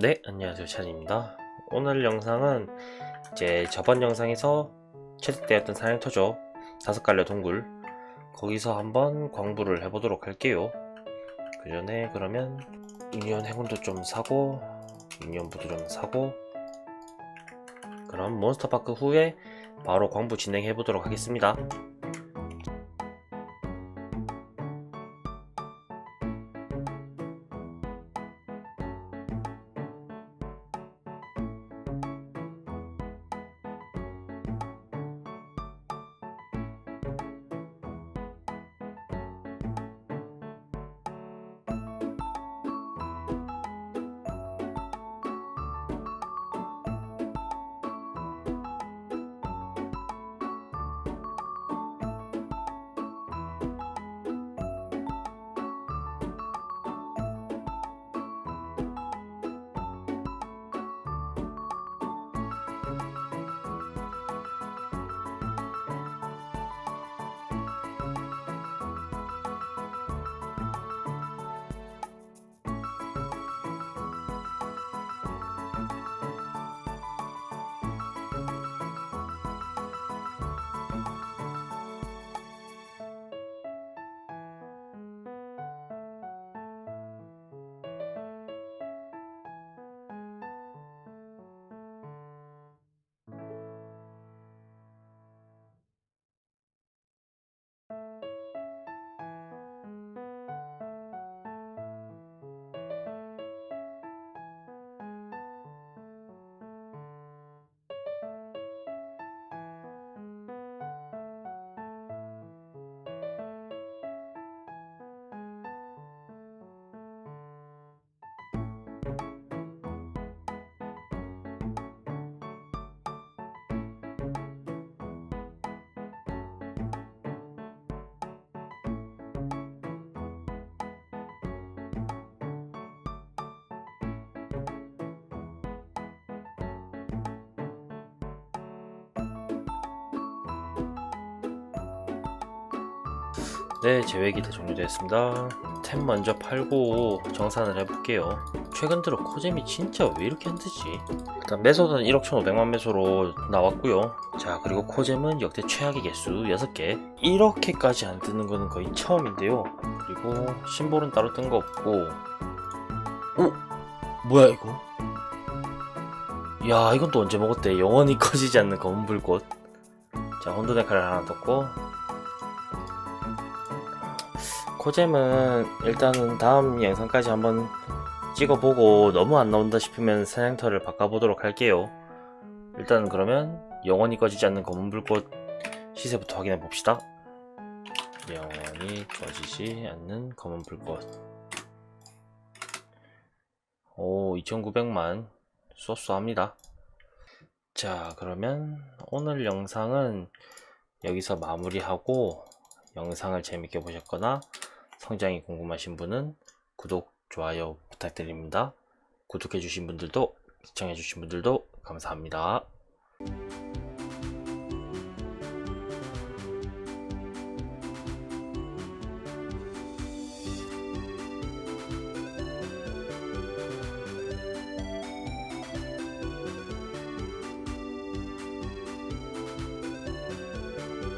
네, 안녕하세요. 찬입니다. 오늘 영상은 이제 저번 영상에서 채택되었던 사냥터죠. 다섯 갈래 동굴. 거기서 한번 광부를 해보도록 할게요. 그 전에 그러면 유니온 행운도 좀 사고, 유니온 부도 좀 사고, 그럼 몬스터파크 후에 바로 광부 진행해 보도록 하겠습니다. 네, 제외기 다 종료되었습니다. 템 먼저 팔고 정산을 해볼게요. 최근 들어 코잼이 진짜 왜 이렇게 힘들지? 일단 매소는 1억 1,500만 매소로 나왔고요. 자, 그리고 코잼은 역대 최악의 개수 6개. 이렇게까지 안 뜨는 거는 거의 처음인데요. 그리고 심볼은 따로 뜬 거 없고. 오! 뭐야 이거? 야, 이건 또 언제 먹었대? 영원히 꺼지지 않는 검은 불꽃. 자, 혼돈의 칼을 하나 떴고 코잼은 일단은 다음 영상까지 한번 찍어보고 너무 안 나온다 싶으면 사냥터를 바꿔보도록 할게요. 일단 그러면 영원히 꺼지지 않는 검은 불꽃 시세부터 확인해 봅시다. 영원히 꺼지지 않는 검은 불꽃. 오, 2900만 쏘쏘합니다. 자, 그러면 오늘 영상은 여기서 마무리하고 영상을 재밌게 보셨거나 성장이 궁금하신 분은 구독, 좋아요 부탁드립니다. 구독해주신 분들도, 시청해주신 분들도 감사합니다.